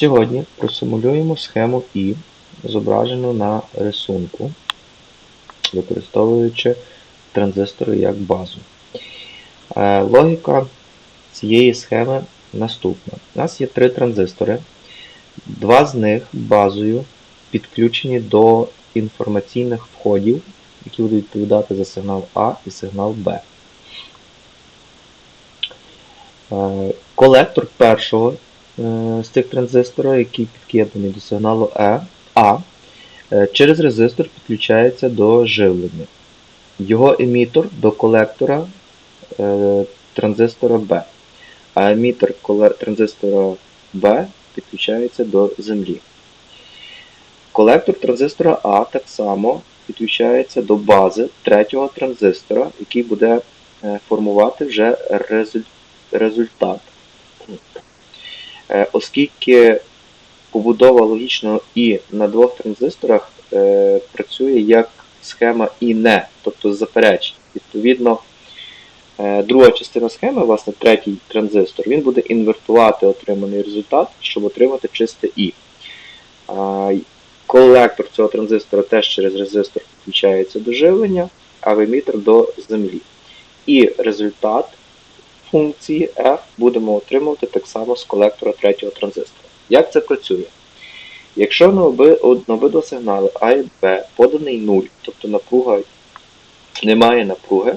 Сьогодні просимулюємо схему І, зображену на рисунку, використовуючи транзистори як базу. Е, Логіка цієї схеми наступна. У нас є три транзистори. Два з них базою підключені до інформаційних входів, які будуть відповідати за сигнал А і сигнал Б. Е, Колектор першого з цих транзисторів, який під'єднаний до сигналу Е, А, е, через резистор підключається до живлення. Його емітор до колектора е, транзистора Б. А емітор транзистора Б підключається до землі. Колектор транзистора А так само підключається до бази третього транзистора, який буде е, формувати вже результат. Е, Оскільки побудова логічного І на двох транзисторах е, працює як схема І не, тобто заперечення. Відповідно, е, друга частина схеми, власне, третій транзистор, він буде інвертувати отриманий результат, щоб отримати чисте І. Колектор цього транзистора теж через резистор підключається до живлення, а емітер до землі. І результат функції f будемо отримувати так само з колектора третього транзистора. Як це працює? Якщо на, обидва сигнали А і Б поданий 0, тобто напруга немає напруги,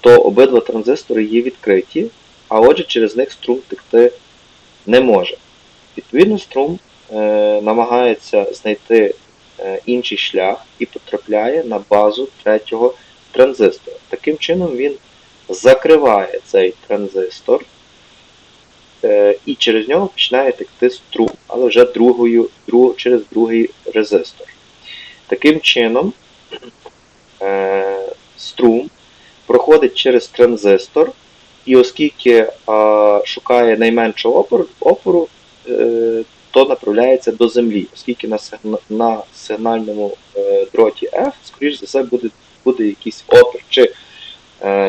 то обидва транзистори є відкриті, а отже через них струм текти не може. Відповідно, струм е, намагається знайти е, інший шлях і потрапляє на базу третього транзистора. Таким чином він закриває цей транзистор, е, і через нього починає текти струм, але вже другою, друг, через другий резистор. Таким чином, е, струм проходить через транзистор, і оскільки е, шукає найменшого опору, то направляється до землі, оскільки на, на сигнальному дроті F, скоріш за все, буде, буде якийсь опір, чи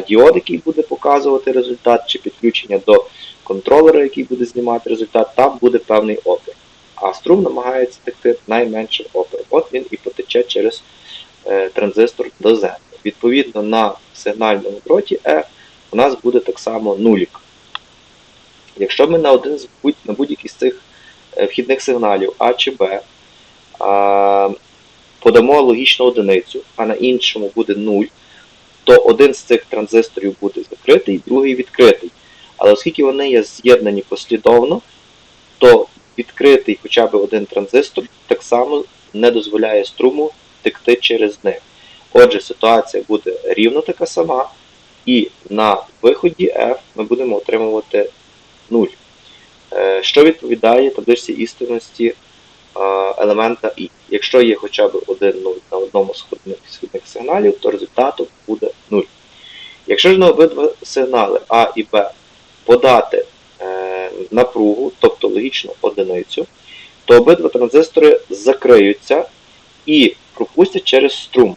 діод, який буде показувати результат, чи підключення до контролера, який буде знімати результат, там буде певний опір. А струм намагається текти найменшим опором. От він і потече через е, транзистор до землі. Відповідно, на сигнальному дроті E у нас буде так само нулік. Якщо ми на один з будь, на будь-який з цих е, вхідних сигналів А чи Б а, подамо логічну одиницю, а на іншому буде 0, то один з цих транзисторів буде закритий, другий відкритий. Але оскільки вони є з'єднані послідовно, то відкритий хоча б один транзистор так само не дозволяє струму текти через них. Отже, ситуація буде рівно така сама, і на виході F ми будемо отримувати 0. Е, Що відповідає табличці істинності елемента І. Якщо є хоча б один 0 на одному з східних сигналів, то результатом буде 0. Якщо ж на обидва сигнали А і Б подати е, напругу, тобто логічну одиницю, то обидва транзистори закриються і пропустять через струм,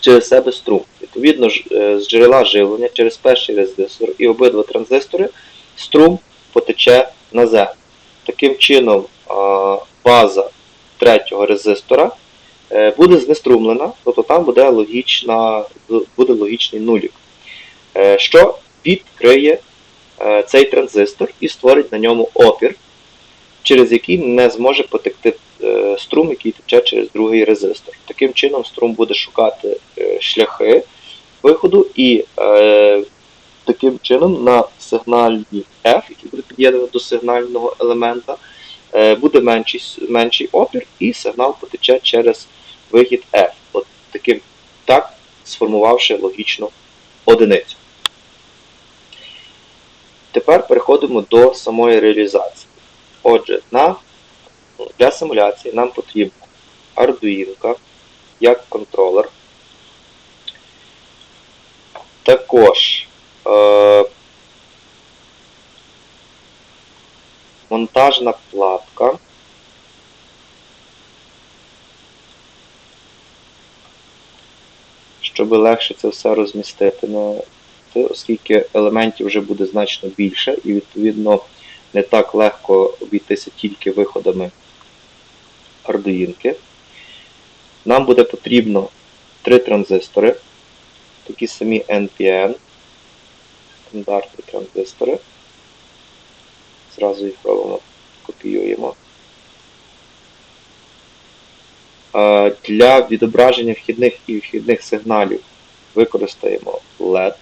через себе струм. Відповідно, е, з джерела живлення через перший резистор і обидва транзистори струм потече на землю. Таким чином, база третього резистора е, буде знеструмлена, тобто там буде, логічна, буде логічний нулік, е, що відкриє е, цей транзистор і створить на ньому опір, через який не зможе потекти струм, який тече через другий резистор. Таким чином, струм буде шукати шляхи виходу і таким чином на сигнальній F, який буде під'єднаний до сигнального елемента, буде менший, менший опір, і сигнал потече через вихід F. От таким так, сформувавши логічну одиницю. Тепер переходимо до самої реалізації. Отже, на, для симуляції нам потрібна Arduino як контролер. Також е, монтажна платка. Щоб легше це все розмістити те, оскільки елементів вже буде значно більше, і відповідно не так легко обійтися тільки виходами ардуїнки. Нам буде потрібно три транзистори, такі самі NPN, стандартні транзистори. Зразу їх робимо, копіюємо. Для відображення вхідних і вхідних сигналів використаємо LED.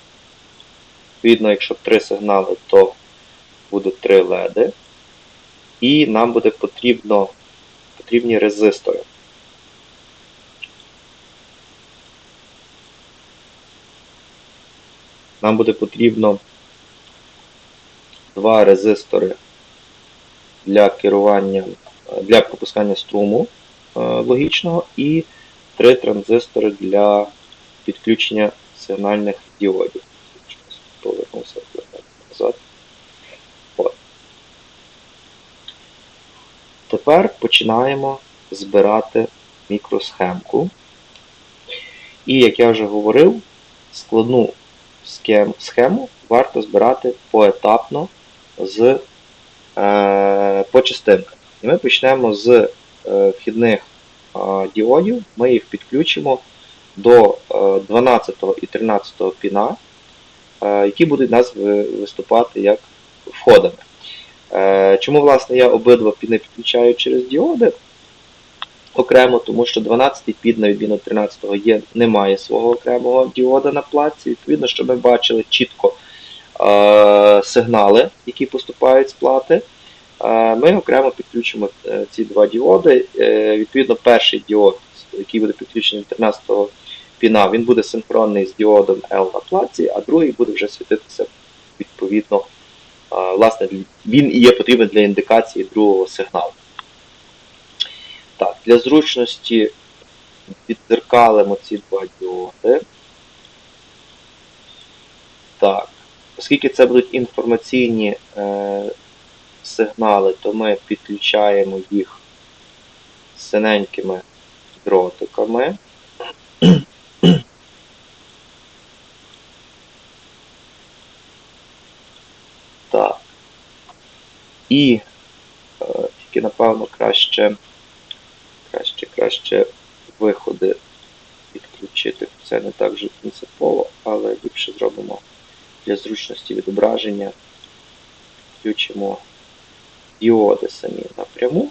Відповідно, якщо три сигнали, то буде три LED. І нам буде потрібно, потрібні резистори. Нам буде потрібно два резистори для керування, для пропускання струму е, логічного і три транзистори для підключення сигнальних діодів. Повернувся назад. От. Тепер починаємо збирати мікросхемку. І, як я вже говорив, складну схему варто збирати поетапно з, по частинках. І ми почнемо з е, вхідних е, діодів, ми їх підключимо до е, 12 і 13 піна, е, які будуть нас виступати як входами. Е, Чому, власне, я обидва піни підключаю через діоди? Окремо, тому що 12-й під, на відміну 13 є, немає свого окремого діода на платці. Відповідно, щоб ми бачили чітко е, сигнали, які поступають з плати. Е, ми окремо підключимо е, ці два діоди. Е, відповідно, перший діод, який буде підключений до 13 піна, він буде синхронний з діодом L на платці, а другий буде вже світитися відповідно. е, власне, він і є потрібен для індикації другого сигналу. Так, для зручності віддзеркалимо ці два діоди. Так, оскільки це будуть інформаційні е, сигнали, то ми підключаємо їх синенькими дротиками. Так. І е, тільки, напевно, краще краще, краще виходи відключити. Це не так вже принципово, але ліпше зробимо для зручності відображення. Включимо діоди самі напряму,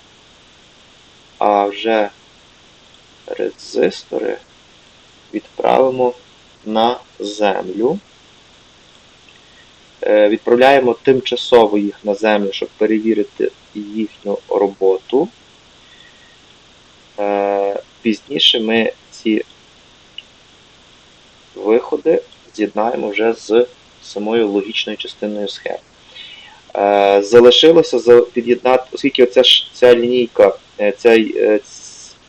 а вже резистори відправимо на землю. Е, Відправляємо тимчасово їх на землю, щоб перевірити їхню роботу. Е, Пізніше ми ці виходи з'єднаємо вже з самою логічною частиною схеми. Е, Залишилося за- під'єднати, оскільки оця ця лінійка, е, ця е,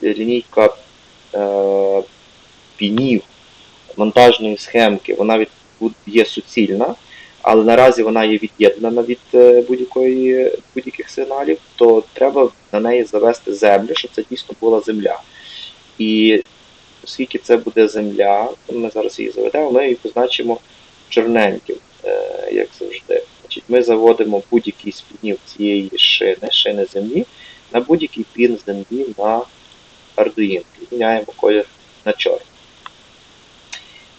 лінійка пінів монтажної схемки, вона від, є суцільна, але наразі вона є від'єднана від будь-яких сигналів, то треба на неї завести землю, щоб це дійсно була земля. І оскільки це буде земля, ми зараз її заведемо, ми її позначимо чорненьким, е, як завжди. Значить, Ми заводимо будь-який з пінів цієї шини, шини землі, на будь-який пін землі на Arduino. Міняємо колір на чорний.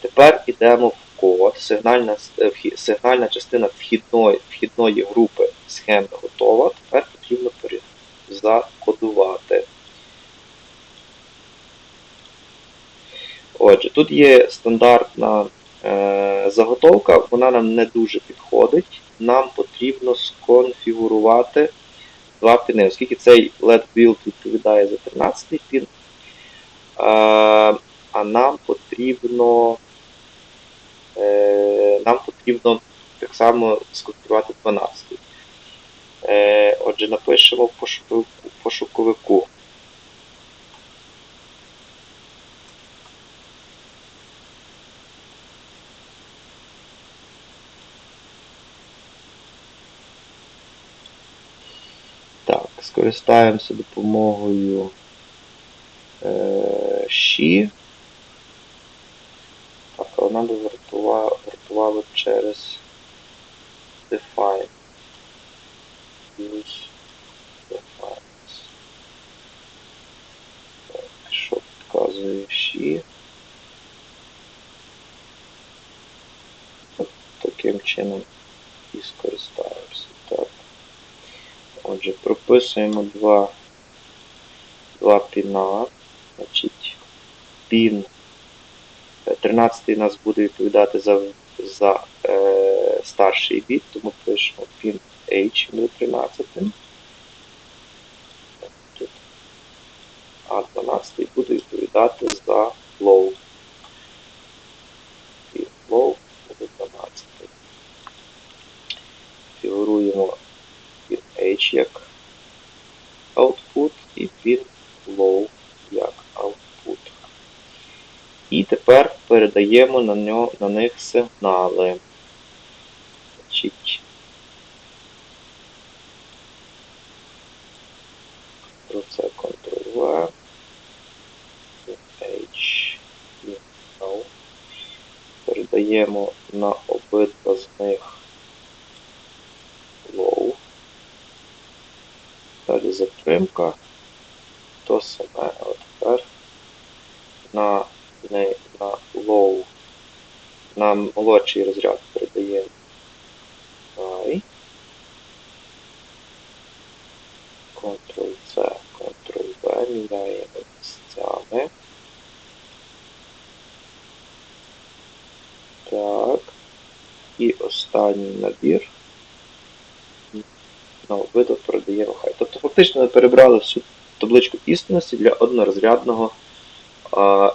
Тепер йдемо в код. Сигнальна, е, сигнальна частина вхідної, вхідної групи схеми готова. Тепер потрібно закодувати. Отже, тут є стандартна заготовка, вона нам не дуже підходить. Нам потрібно сконфігурувати два піни, оскільки цей LED build відповідає за 13 пін. Е, а нам потрібно е, нам потрібно так само сконфігурувати 12. Е, отже, напишемо в пошуковику, пошуковику Так, скористаємося допомогою е, Ші. Так, але нам би вартувало через Define. use device. Так, що показує всі. От Таким чином і скористаємося. Отже, прописуємо два, два піна. Значить, пін 13 у нас буде відповідати за, за е, старший біт, тому пишемо пін H буде 13. Тут. А 12 буде відповідати за low. Пін low буде 12. Фігуруємо пін H як output і пін low як output. І передаємо на, нього, на них сигнали. Значить, Ctrl-C, Ctrl-V, H, no. Передаємо на обидва з них low. Далі затримка. То саме, а тепер на не на low, на молодший розряд передаємо high. Ctrl-C, Ctrl-V, міняємо місцями. Так. І останній набір. На обидва передаємо high. Тобто фактично ми перебрали всю табличку істинності для однорозрядного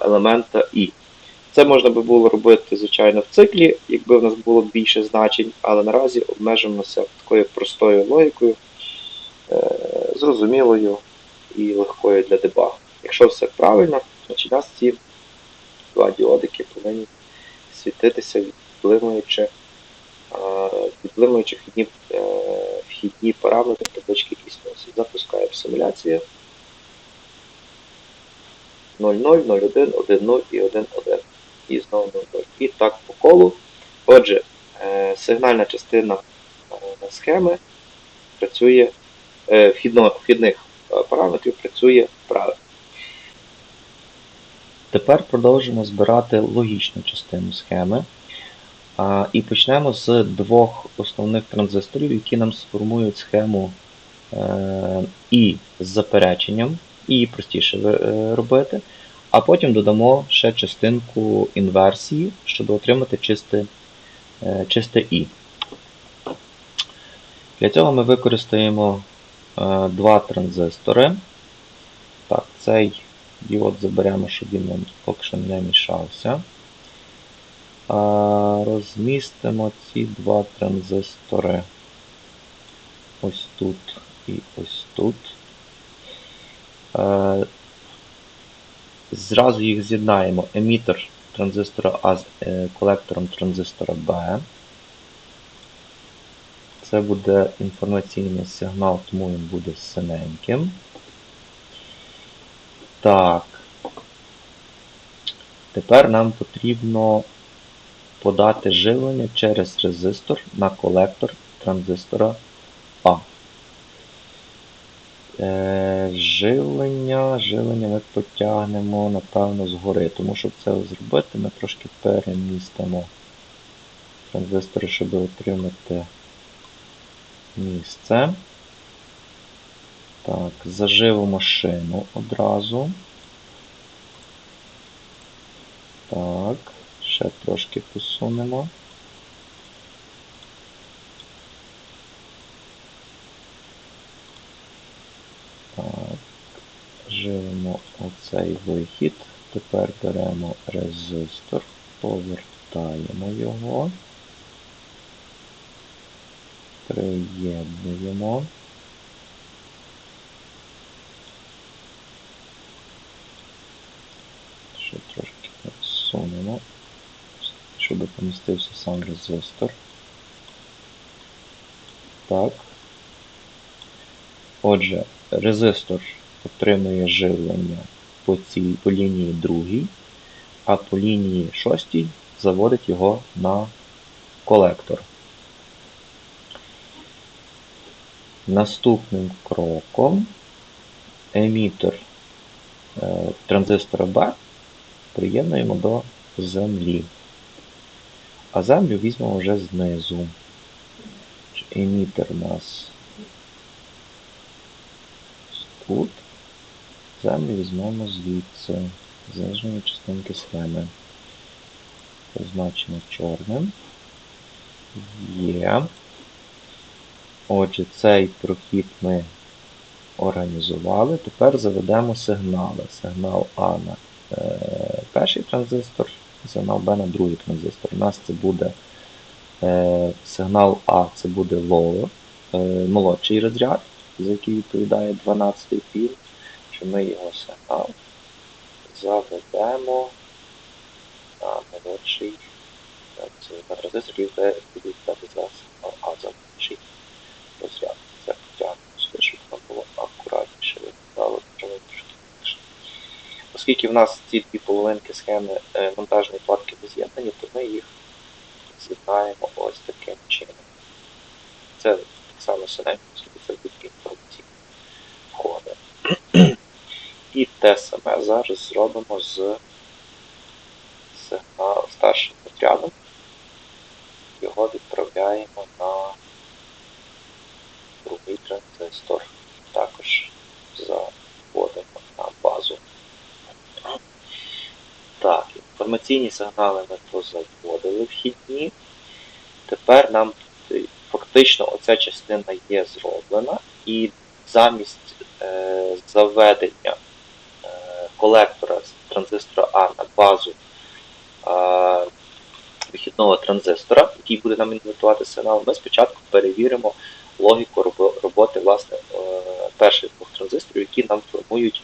елемента І. Це можна би було робити, звичайно, в циклі, якби в нас було більше значень, але наразі обмежимося такою простою логікою, е, зрозумілою і легкою для дебагу. Якщо все правильно, значить у нас ці два діодики повинні світитися, відблимуючи, відблимуючи вхідні, е, вхідні параметри таблички кількісності. Запускаємо симуляцію. 0, 0, 0, 1, 1, 0 і 1, 1. І знову 0, 0. І так по колу. Отже, е, сигнальна частина е, схеми працює е, вхідно, вхідних параметрів працює правильно. Тепер продовжимо збирати логічну частину схеми. І почнемо з двох основних транзисторів, які нам сформують схему і з запереченням і простіше е, робити. А потім додамо ще частинку інверсії, щоб отримати чисте, е, чисте І. Для цього ми використаємо е, два транзистори. Так, Цей діод заберемо, щоб він нам поки що не мішався. Розмістимо ці два транзистори ось тут і ось тут. Е, зразу їх з'єднаємо емітер транзистора А з е, колектором транзистора Б. Це буде інформаційний сигнал, тому він буде синеньким. Так. Тепер нам потрібно подати живлення через резистор на колектор транзистора А. Е, живлення, живлення ми потягнемо, напевно, згори. Тому щоб це зробити, ми трошки перемістимо транзистори, щоб отримати місце. Так, заживимо шину одразу. Так, ще трошки посунемо. Оцей вихід. Тепер беремо резистор, повертаємо його, приєднуємо. Ще трошки сунемо, щоб помістився сам резистор. Так. Отже, резистор отримує живлення по цій по лінії другій, а по лінії шостій заводить його на колектор. Наступним кроком емітер е, транзистора B приєднуємо до землі. А землю візьмемо вже знизу. Емітер у нас тут. Землю візьмемо звідси, з частинки схеми. Позначено чорним. Є. Отже, цей прохід ми організували. Тепер заведемо сигнали. Сигнал А на е, перший транзистор, сигнал Б на другий транзистор. У нас це буде е, сигнал А це буде lower, е, молодший розряд, за який відповідає 12-й пін. Що ми його сигнал заведемо на молодший на транзистор, який буде відповідати за сигнал А за молодший розряд. Це потягнемо щоб воно було акуратніше виглядало, трошки. Оскільки в нас ці дві половинки схеми е, монтажної платки не з'єднані, то ми їх з'єднаємо ось таким чином. Це так само синенько, оскільки це будуть інформаційні входи. І те саме зараз зробимо з сигнал старшим отрядом. Його відправляємо на другий транзистор. Також заводимо на базу. Так, інформаційні сигнали ми позаводили вхідні. Тепер нам фактично оця частина є зроблена, і замість е, заведення колектора з транзистора А на базу е, вихідного транзистора, який буде нам інвертувати сигнал, ми спочатку перевіримо логіку роботи власне е, перших двох транзисторів, які нам формують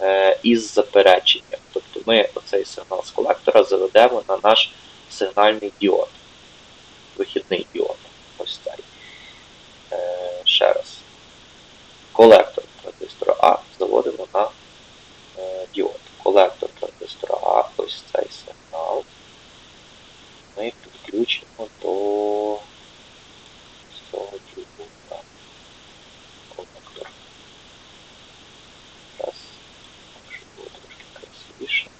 е, із запереченням. Тобто ми оцей сигнал з колектора заведемо на наш сигнальний діод, вихідний діод. Ось цей. Е, ще раз. Колектор транзистора А заводимо на е, діод. Колектор транзистора А, ось цей сигнал. Ми підключимо до цього діода. Колектор. Раз. Щоб було трошки красивіше.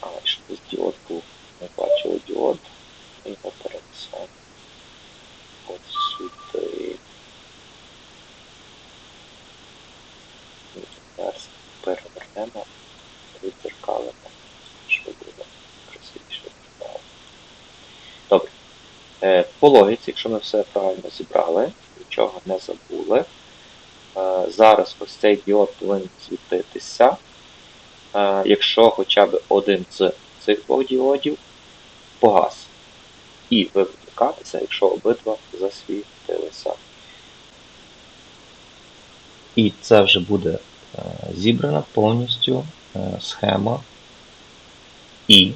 А, і щоб десь діод був. Ми бачили діод. Ми його перенесемо. От сюди. І тепер перевернемо, відзеркалимо, щоб було красивіше виглядало. Добре. Е, По логіці, якщо ми все правильно зібрали, нічого не забули. е, Зараз ось цей діод повинен світитися. Е, Якщо хоча б один з цих двох діодів погас. І вимикатися, якщо обидва засвітилися. І це вже буде е, зібрана повністю схема І,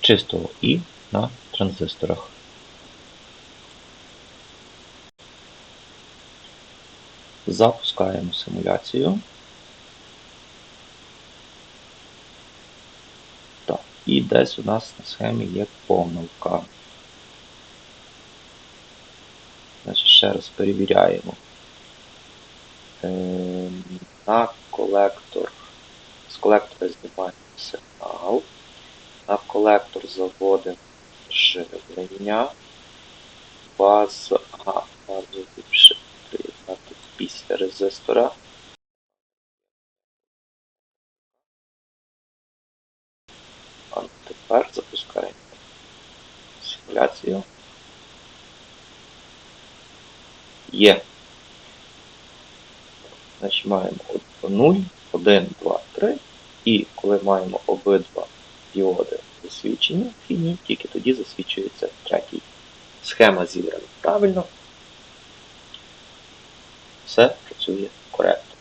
чистого І на транзисторах. Запускаємо симуляцію. Так, і десь у нас на схемі є помилка. Значить, ще раз перевіряємо. Е, на колектор. З колектора знімаємо сигнал. На колектор заводимо живлення. База, базу після резистора. А тепер запускаємо симуляцію. Є. Значить, маємо 0, 1, 2, 3. І коли маємо обидва діоди засвідчені фіні, тільки тоді засвічується третій. Схема зібрана правильно. Все працює коректно.